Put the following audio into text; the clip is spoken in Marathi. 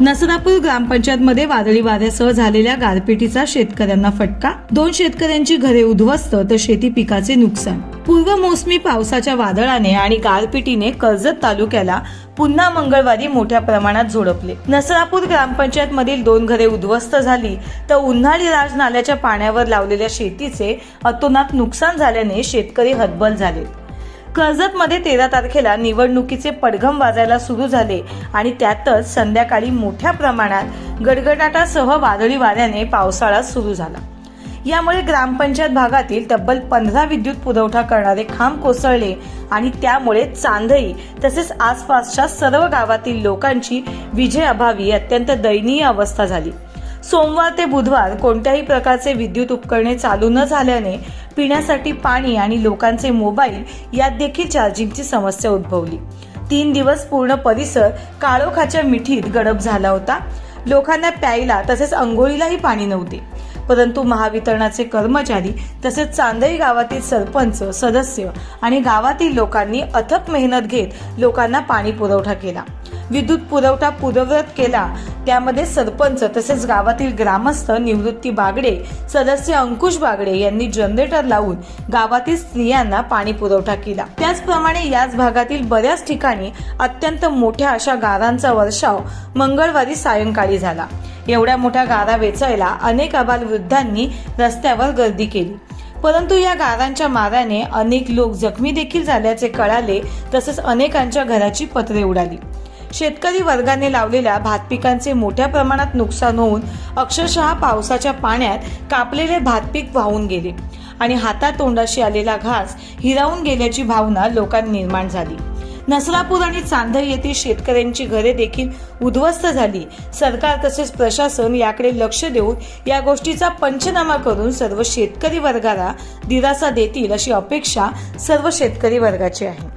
नसरापूर ग्रामपंचायतमध्ये वादळी वाऱ्यासह झालेल्या गारपिटीचा शेतकऱ्यांना फटका. दोन शेतकऱ्यांची घरे उद्ध्वस्त तर शेती पिकाचे नुकसान. पूर्व मोसमी पावसाच्या वादळाने आणि गारपिटीने कर्जत तालुक्याला पुन्हा मंगळवारी मोठ्या प्रमाणात झोडपले. नसरापूर ग्रामपंचायत मधील दोन घरे उद्ध्वस्त झाली तर उन्हाळी राज नाल्याच्या पाण्यावर लावलेल्या शेतीचे अतोनात नुकसान झाल्याने शेतकरी हतबल झाले कर्जतमध्ये तेरा तारखेला निवडणुकीचे पडघम वाजायला सुरू झाले आणि त्यातच संध्याकाळी मोठ्या प्रमाणात गडगडाटासह वादळी वाऱ्याने पावसाळा सुरू झाला. यामुळे ग्रामपंचायत भागातील तब्बल पंधरा विद्युत पुरवठा करणारे खांब कोसळले आणि त्यामुळे चांदई तसेच आसपासच्या सर्व गावातील लोकांची विजेअभावी अत्यंत दयनीय अवस्था झाली. सोमवार ते बुधवार कोणत्याही प्रकारचे विद्युत उपकरणे चालू न झाल्याने पिण्यासाठी पाणी आणि लोकांचे मोबाईल यात देखील चार्जिंगची समस्या उद्भवली. तीन दिवस पूर्ण परिसर काळोखाच्या मिठीत गडप झाला होता. लोकांना प्यायला तसेच अंघोळीलाही पाणी नव्हते. परंतु महावितरणाचे कर्मचारी तसेच चांदई गावातील सरपंच सदस्य आणि गावातील लोकांनी अथक मेहनत घेत लोकांना पाणी पुरवठा केला. विद्युत पुरवठा पूर्ववत केला. त्यामध्ये सरपंच तसेच गावातील ग्रामस्थ निवृत्ती बागडे सदस्य अंकुश बागडे यांनी जनरेटर लावून गावातील स्त्रियांना पाणी पुरवठा केला. त्याचप्रमाणे याच भागातील बऱ्याच ठिकाणी अत्यंत मोठ्या अशा गारांचा वर्षाव मंगळवारी सायंकाळी झाला. एवढ्या मोठ्या गारा वेचायला अनेक आबालवृद्धांनी रस्त्यावर गर्दी केली. परंतु या गारांच्या माराने अनेक लोक जखमी देखील झाल्याचे कळाले तसेच अनेकांच्या घराची पत्रे उडाली. शेतकरी वर्गाने लावलेल्या भात पिकांचे मोठ्या प्रमाणात नुकसान होऊन अक्षरशः पावसाच्या पाण्यात कापलेले भात पीक वाहून गेले आणि हातातोंडाशी आलेला घास हिरावून गेल्याची भावना लोकांत निर्माण झाली. नसरापूर आणि चांदर येथील शेतकऱ्यांची घरे देखील उद्ध्वस्त झाली. सरकार तसेच प्रशासन याकडे लक्ष देऊन या गोष्टीचा पंचनामा करून सर्व शेतकरी वर्गाला दिलासा देतील अशी अपेक्षा सर्व शेतकरी वर्गाची आहे.